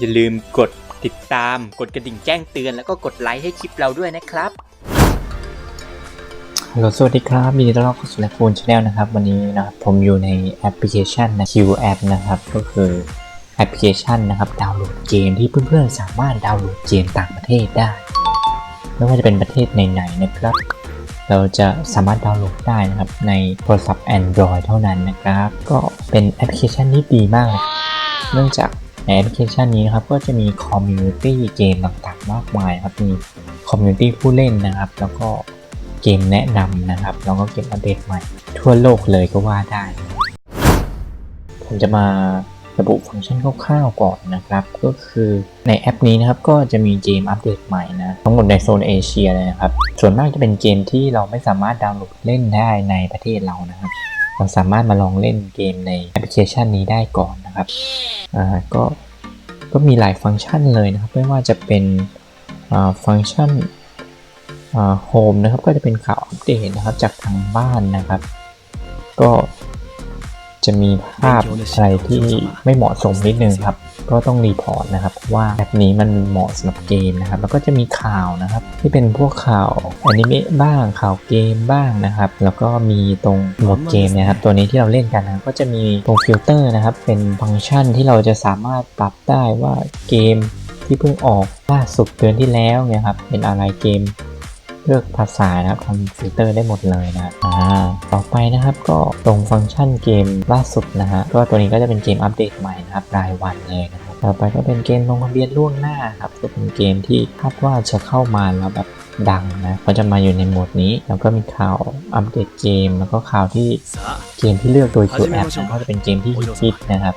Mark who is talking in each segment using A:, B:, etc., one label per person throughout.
A: อย่าลืมกดติดตาม กดกระดิ่งแจ้งเตือนแล้วก็กดไลค์ให้คลิปเราด้วยนะครับ
B: ฮัลโหลสวัสดีครับยินดีต้อนรับเข้าสู่แลฟูนชาแนลนะครับ วันนี้นะครับผมอยู่ในแอปพลิเคชันนะ Q App นะครับ ก็คือแอปพลิเคชันนะครับดาวน์โหลดเกมที่เพื่อนๆสามารถดาวน์โหลดเกมต่างประเทศได้ ไม่ว่าจะเป็นประเทศไหนๆนะครับ เราจะสามารถดาวน์โหลดได้นะครับ ในโทรศัพท์ Android เท่านั้นนะครับ ก็เป็นแอปพลิเคชันที่ดีมากเลยเนื่องจาก แอปพลิเคชันนี้นะครับก็จะมีคอมมูนิตี้เกมต่างๆมากมายครับมีคอมมูนิตี้ผู้เล่นนะครับ แล้วก็เกมแนะนำนะครับ แล้วก็เกมอัปเดตใหม่ ทั่วโลกเลยก็ว่าได้ ผมจะมาระบุฟังก์ชันคร่าวๆก่อนนะครับ ก็คือในแอปนี้นะครับก็จะมีเกมอัปเดตใหม่นะทั้งหมดในโซนเอเชียเลยนะครับ ส่วนมากจะเป็นเกมที่เราไม่สามารถดาวน์โหลดเล่นได้ในประเทศเรานะครับ เราสามารถมาลองเล่นเกมในแอปพลิเคชันนี้ได้ก่อนนะครับอ่าก็ก็มีหลายฟังก์ชันเลยนะครับ ไม่ว่าจะเป็นอ่าฟังก์ชันอ่าโฮมนะครับ ก็จะเป็นข่าวอัปเดตนะครับจากทางบ้านนะครับ ก็ จะมีภาพอะไรที่ไม่เหมาะสมนิดนึงครับ ก็ต้องรีพอร์ตนะครับเพราะว่าแบบนี้มันเหมาะสำหรับเกมนะครับ แล้วก็จะมีข่าวนะครับ ที่เป็นพวกข่าวอนิเมะบ้างข่าวเกมบ้างนะครับ แล้วก็มีตรงโหมดเกมนะครับ ตัวนี้ที่เราเล่นกันนะก็จะมีตรงฟิลเตอร์นะครับ เป็นฟังก์ชันที่เราจะสามารถปรับได้ว่าเกมที่เพิ่งออกล่าสุดเดือนที่แล้วเนี่ยครับเป็นอะไรเกม ลือกภาษานะครับทำฟิลเตอร์ได้หมดเลยนะอ่าต่อไปนะครับก็ตรงฟังก์ชันเกมล่าสุดนะฮะก็ตัวนี้ก็จะเป็นเกมอัปเดตใหม่นะครับรายวันเลยนะครับต่อไปก็เป็นเกมลงทะเบียนล่วงหน้าครับก็เป็นเกมที่คาดว่าจะเข้ามาแล้วแบบดังนะก็จะมาอยู่ในโหมดนี้ แล้วก็มีข่าวอัปเดตเกม แล้วก็ข่าวที่เกมที่เลือกโดย Q App นะก็จะเป็นเกมที่ฮิตนะครับ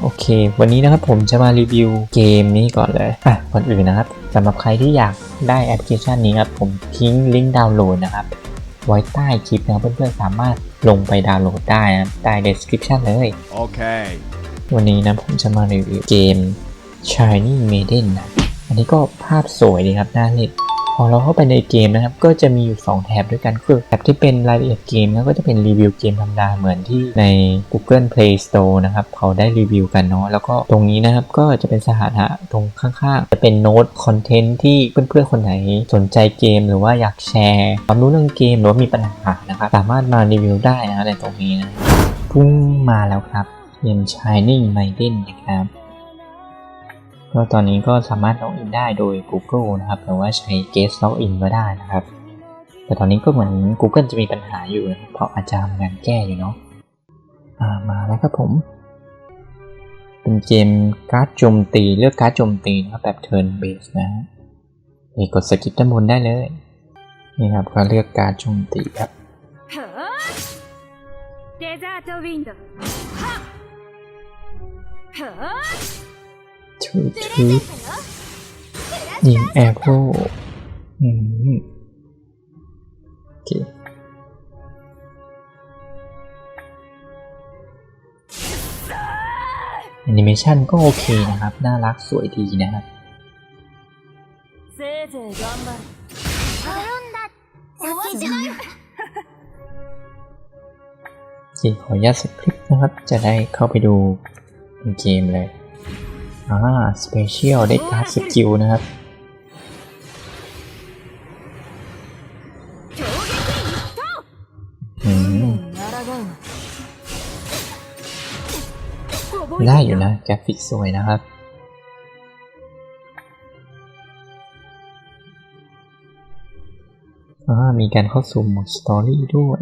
B: โอเค วันนี้นะครับผมจะมารีวิวเกมนี้ก่อนเลยอะก่อนอื่นนะครับสำหรับใครที่อยาก ได้แอปพลิเคชันนี้ครับผมทิ้งลิงก์ดาวน์โหลดนะครับ ไว้ใต้คลิปนะครับเพื่อนๆสามารถลงไปดาวน์โหลดได้นะใต้ description เลย
C: Okay.
B: วันนี้นะผมจะมารีวิวเกม Shiny Maiden นะอันนี้ก็ภาพสวยดีครับน่าเล่นพ อเราเข้าไปในเกมนะครับ ก็จะมีอยู่ 2 แท็บด้วยกันคือแท็บที่เป็นรายละเอียดเกมแล้วก็จะเป็นรีวิวเกมธรรมดาเหมือนที่ใน Google Play Store นะครับ เขาได้รีวิวกันเนาะแล้วก็ตรงนี้นะครับก็จะเป็นสถานะตรงข้างๆ จะเป็นโน้ตคอนเทนต์ที่เพื่อนๆคนไหนสนใจเกม หรือว่าอยากแชร์ความรู้เรื่องเกมหรือว่ามีปัญหานะครับสามารถมารีวิวได้นะในตรงนี้นะพุ่งมาแล้วครับเกม Shining Maiden นะครับ ก็ตอนนี้ก็สามารถล็อกอินได้โดย Google นะครับหรือว่าใช้ Guest Login ก็ได้นะครับ แต่ตอนนี้ก็เหมือน Google จะมีปัญหาอยู่เพราะอาจารย์งานแก้อยู่เนาะมาแล้วครับผม เป็นเกมการ์ดโจมตีเลือกการ์ดโจมตีนะครับแบบ Turn Base นะนี่กดสกิปด้านบนได้เลย นี่ครับก็เลือกการ์ดโจมตีครับ
D: เดซาร์วินด์
B: ทูทูยิงแอร์โร่อืมโอเแอนิเมชันก็โอเคนะครับ น่ารักสวยดีนะครับขออนุญาตสคลิปนะครับ จะได้เข้าไปดูเกมเลย อ่าสเปเชียลได้การ์ดสกิลนะครับได้อยู่นะกราฟิกสวยนะครับอ่ามีการเข้าสู่โหมดสตอรี่ด้วย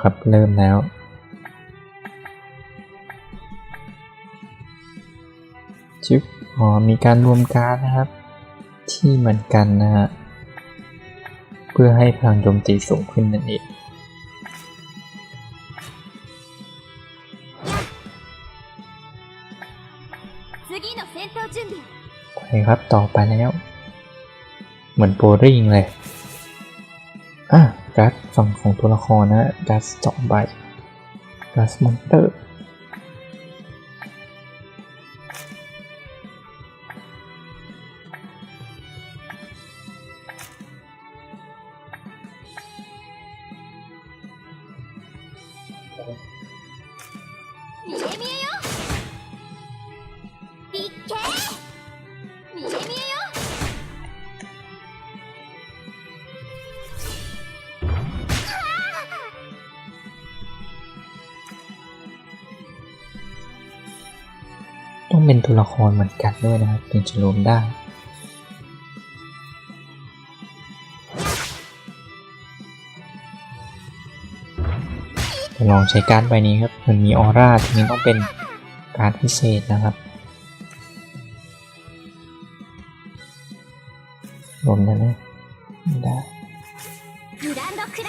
B: ครับ เริ่มแล้ว ชิปอ๋อ มีการรวมการนะครับ ที่เหมือนกันนะฮะ เพื่อให้พลังโจมตีสูงขึ้นนั่นเองคปครับต่อไปแล้ว เหมือนโปรริงเลย อะ การ์ดฝั่งของตัวละครนะการ์ดสองใบการ์ดมอนเตอร์ เป็นตัวละครเหมือนกันด้วยนะครับถึงจะรวมได้ ลองใช้การ์ดใบนี้ครับ มันมีออร่าทีนี้ต้องเป็นการพิเศษนะครับ รวมได้ไหมได้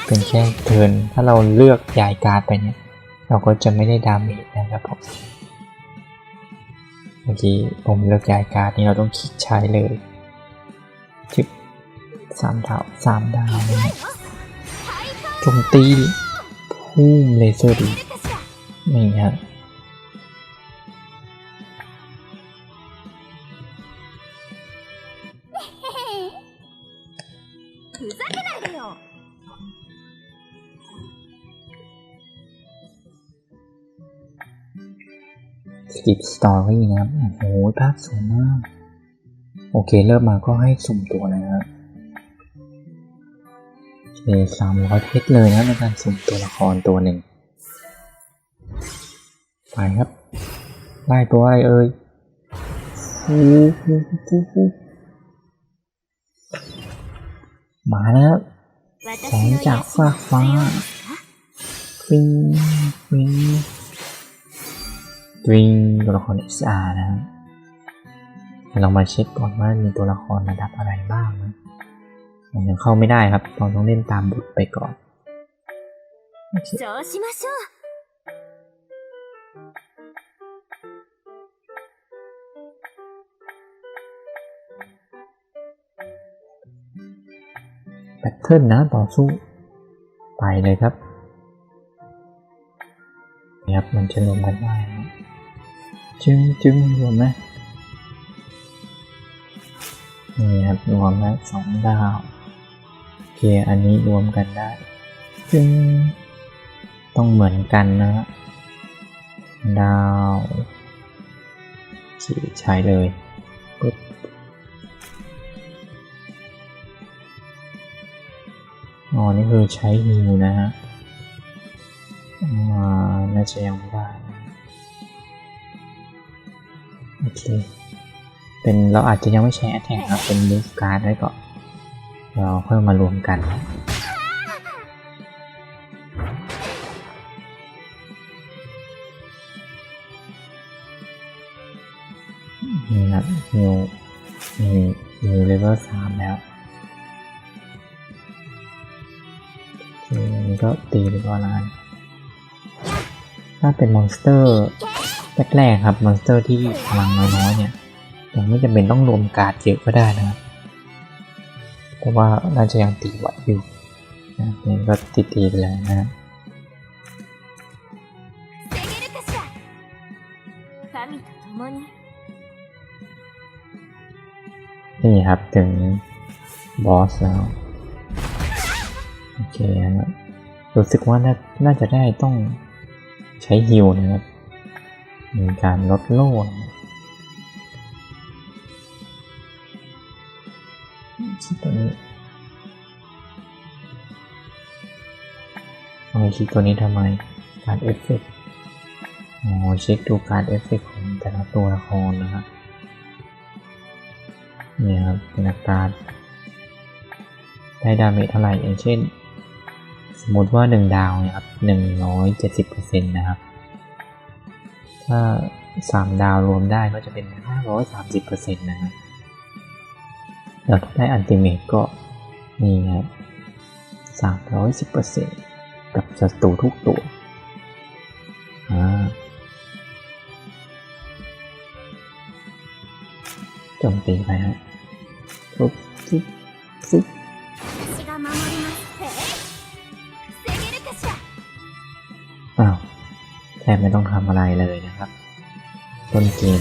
B: เป็นแค่เทินถ้าเราเลือกย้ายการไปเนี่ย เราก็จะไม่ได้ดาเมจนะครับผม มื่อกี้ผมเลือกยายการ์ดนี่เราต้องคิดใช้เลยชึบสามดาวสามดาวจงตีพุ่มเลเซอร์ดีนี่ฮะ สกิปสตอรี่นะครับ โอ้โหภาพสวยมาก โอเค เริ่มมาก็ให้สุ่มตัวนะครับโอเคสามร้อยเพชรเลยนะในการสุ่มตัวละครตัวหนึ่ง ไปครับได้ตัวอะไรเอ่ยฟูฟูฟูฟูมาแล้ว
E: 私
B: แสงจากฟากฟ้าฟิงฟิง string ตัวละคร sr นะครับลองมาเช็คก่อนว่ามีตัวละครระดับอะไรบ้างนะยังเข้าไม่ได้ครับเราต้องเล่นตามบทไปก่อนแพทเทิร์นนะต่อสู้ ไปเลยครับครับมันจะรวมกันได้ จึงจึงรวมไหมนี่ครับรวมแล้วสองดาว โอเค อันนี้รวมกันได้ จึงต้องเหมือนกันนะฮะดาวสี่ใช้เลยปึ๊บอ๋อ นี่คือใช้ฮิวนะฮะอ่าน่าจะยังไม่ได้ โอเค เป็นเราอาจจะยังไม่ใช้ attack ครับ เป็น move card ไว้ก่อน เราค่อยมารวมกันนี่ครับนิวนี่นิวเลเวลสามแล้วอันนี้ก็ตีไปก่อนละถ้าเป็นมอนสเตอร์ แรกๆครับมอนสเตอร์ที่พลังน้อยๆเนี่ยยังไม่จำเป็นต้องรวมการ์ดเยอะก็ได้นะครับเพราะว่าน่าจะยังตีไหวอยู่นะนี่ก็ตีตีไปแล้วนะ
E: ครั
B: นี่ครับถึงบอสแล้วโอเคครับรู้สึกว่าน่าจะได้ต้องใช้ฮิลนะครับ มีการลดโลนคิดตัวนี้เอาไปคิดตัวนี้ทำไม การเอฟเฟกต์อ๋อเช็คดูการเอฟเฟกต์ของแต่ละตัวละครนะครับเนี่ยครับเป็นอัตรได้ดาเมจเท่าไหร่อย่างเช่น สมมติว่า 1 ดาวเนี่ยครับ170%นะครับ ถ้า3ดาวรวมได้ก็จะเป็น 530%นะครับแล้วถ้าได้อันติเมตก็นี่ครับ310%กับศัตรูทุกตัวอ่าจมตีไปฮะปุ๊บปุ๊บปุ๊บ แทบไม่ต้องทำอะไรเลยนะครับ ต้นเกม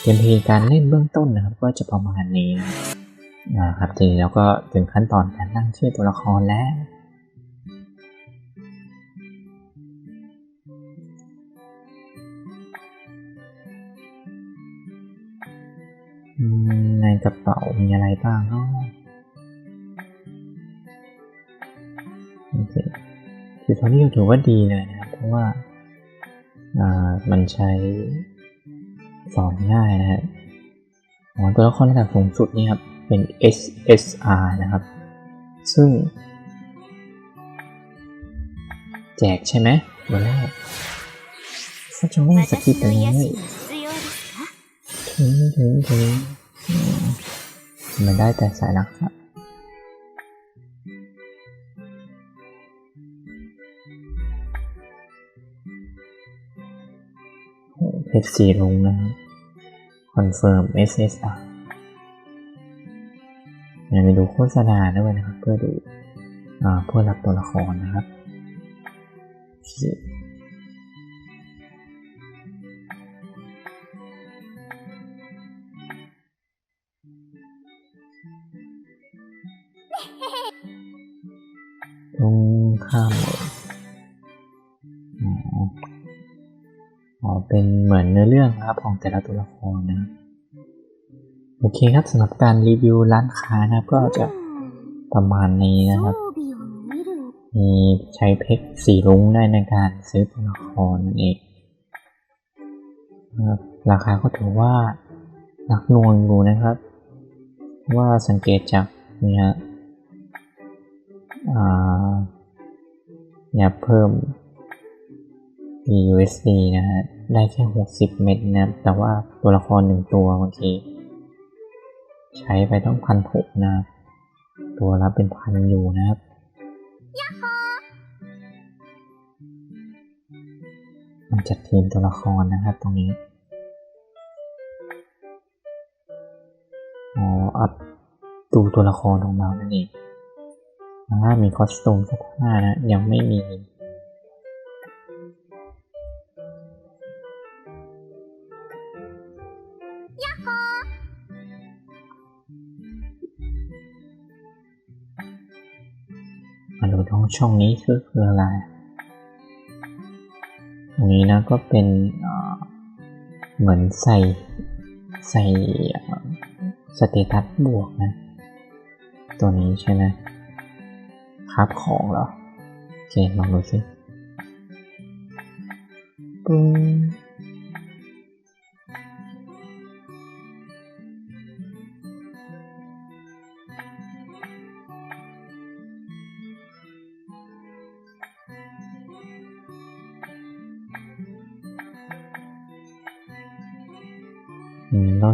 B: เกมพีการเล่นเบื้องต้นนะครับ ก็จะประมาณนี้นะครับทีนี้เราก็ถึงขั้นตอนการตั้งชื่อตัวละครแล้วในกระเป๋ามีอะไรบ้างโอเค คือตอนนี้ถือว่าดีเลยนะครับ เพราะว่ามันใช้สอนง่ายนะฮะตัวละครระดับสูงสุดนี่ครับ เป็น SSR นะครับ ซึ่ง แจกใช่ไหมตัวแรกก็จะไม่สกิปไปเลยถึงถึงถึงมันได้แต่สายลักษณะ เพชรสีลงนะครับคอนเฟิร์ม SSR อย่าไปดูโฆษณาด้วยนะครับ เพื่อดูอ่าเพื่อรับตัวละครนะครับตรงข้ามเลย เป็นเหมือนเนื้อเรื่องครับของแต่ละตัวละครนะ โอเคครับสำหรับการรีวิวร้านค้านะก็จะประมาณนี้นะครับ มีใช้เพชรสีรุ้งได้ในการซื้อตัวละครนั่นเองะครับราคาก็ถือว่าหนักหนวงอยู่นะครับ ว่าสังเกตจากเนี่ยเนี่ยเพิ่ม USD นะฮะ ได้แค่ 60 เม็ดนะครับ แต่ว่าตัวละครหนึ่งตัวบางทีใช้ไปต้องพันหกนะครับตัวละเป็นพันอยู่นะครับมันจัดทีมตัวละครนะครับตรงนี้อ๋ออัพดูตัวละครของเรานั่นเองอ่ามีคอสตูมเสื้อผ้านะ ยังไม่มี ช่องนี้คือคืออะไรตรงนี้นะก็เป็นเหมือนใส่ใส่สเตตัสบวกนะ ตัวนี้ใช่ไหมครับของเหรอโอเคลองดูสิปึ้ง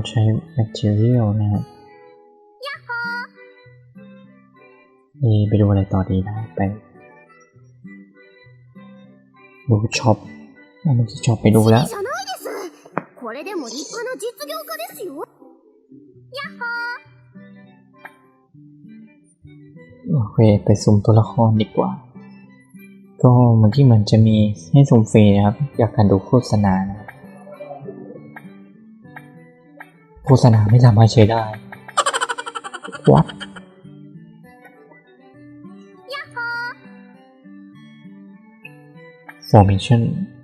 B: ใช้ material นะครับนี่ไปดูอะไรต่อดีนะ ไปดูช็อปมันจะช็อปไปดูแล้วโอเค ไปสุ่มตัวละครดีกว่า ก็เมื่อกี้มันจะมีให้สุ่มฟรีนะครับ อยากการดูโฆษณานะครับ โฆษณาไม่สามารถใช้ได้ What formation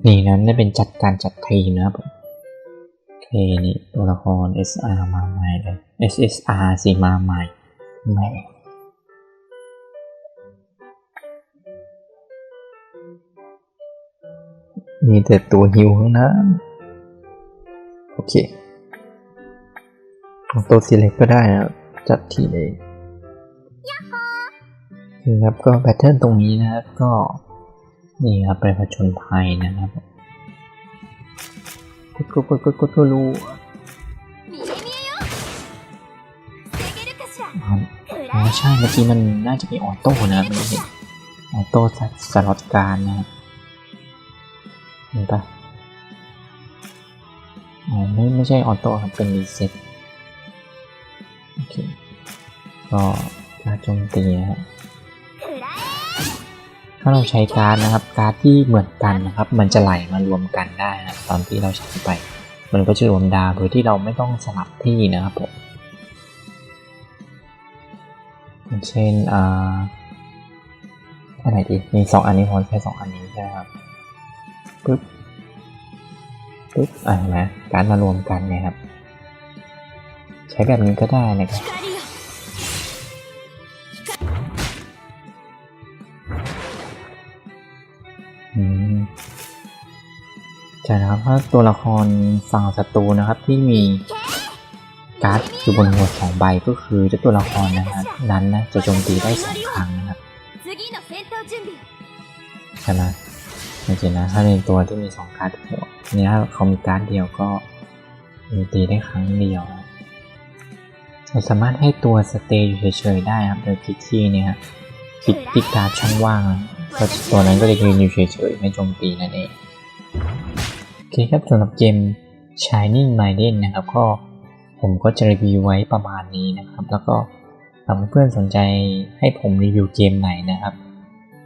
B: นี่นะได้เป็นจัดการจัดทีมนะครับผมโอเคนี่ตัวละคร SR มาใหม่เลย SSR สิมาใหม่แหม่มีแต่ตัวฮิวข้างหน้าโอเค ของตัวสีเล็กก็ได้นะครับ จัดทีเองนะครับก็แพทเทิร์นตรงนี้นะครับก็นี่ครับไปผจญภัยนะครับกดกดกดกดกดรู้
E: ไม่
B: ใช่เมื่อกี้มันน่าจะมีออโต้นะไมัเห็ออโต้สล็อตการนะเห็นปะอ๋อไม่ไม่ใช่ออโต้ครับเป็นรีเซ็ต ก็การโจมตีนรับถ้าเราใช้การ์ดนะครับ การ์ดที่เหมือนกันนะครับ มันจะไหลมารวมกันได้นะตอนที่เราใช้ไป มันก็จะรวมดาวโดยที่เราไม่ต้องสลับที่นะครับผมเช่นอ่าอันไหนดีมีสองอันนี้พอใช้สองอันนี้ใช่ไหมครับปึ๊บปึ๊บอ่านะการมารวมกันนะครับ ใช้แบบนี้ก็ได้นะครับ ใช่นะครับถ้าตัวละครฝั่งศัตรูนะครับที่มีการ์ดอยู่บนหัวสองใบก็คือเจ้าตัวละครนะครับนั้นนะจะโจมตีได้สองครั้งนะครับใช่ไหมจริงนะถ้าเป็นตัวที่มีสองการ์ดเนี้ยเขามีการ์ดเดียวก็โจมตีได้ครั้งเดียวเราสามารถให้ตัวสเตย์อยู่เฉยๆได้ครับโดยคลิกที่เนี่ยคลิกที่การ์ดช่องว่างก็ตัวนั้นก็จะยืนอยู่เฉยๆไม่โจมตีนั่นเอง เคครับสำหรับเกม Shining Maiden นะครับก็ผมก็จะรีวิวไว้ประมาณนี้นะครับ แล้วก็ถ้าเพื่อนสนใจให้ผมรีวิวเกมไหนนะครับ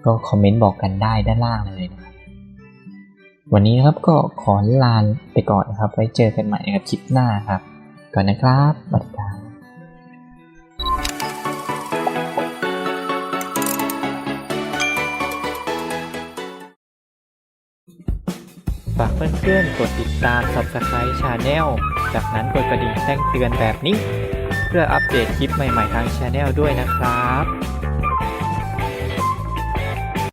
B: ก็คอมเมนต์บอกกันได้ด้านล่างเลยนะครับวันนี้นะครับก็ขอลาไปก่อนนะครับ ไว้เจอกันใหม่นะครับคลิปหน้าครับ ก่อนนะครับสวัสดีครับ
A: ฝากเพื่อนๆ กดติดตาม Subscribe Channel จากนั้นกดกระดิ่งแจ้งเตือนแบบนี้ เพื่ออัปเดตคลิปใหม่ๆทาง Channel ด้วยนะครับ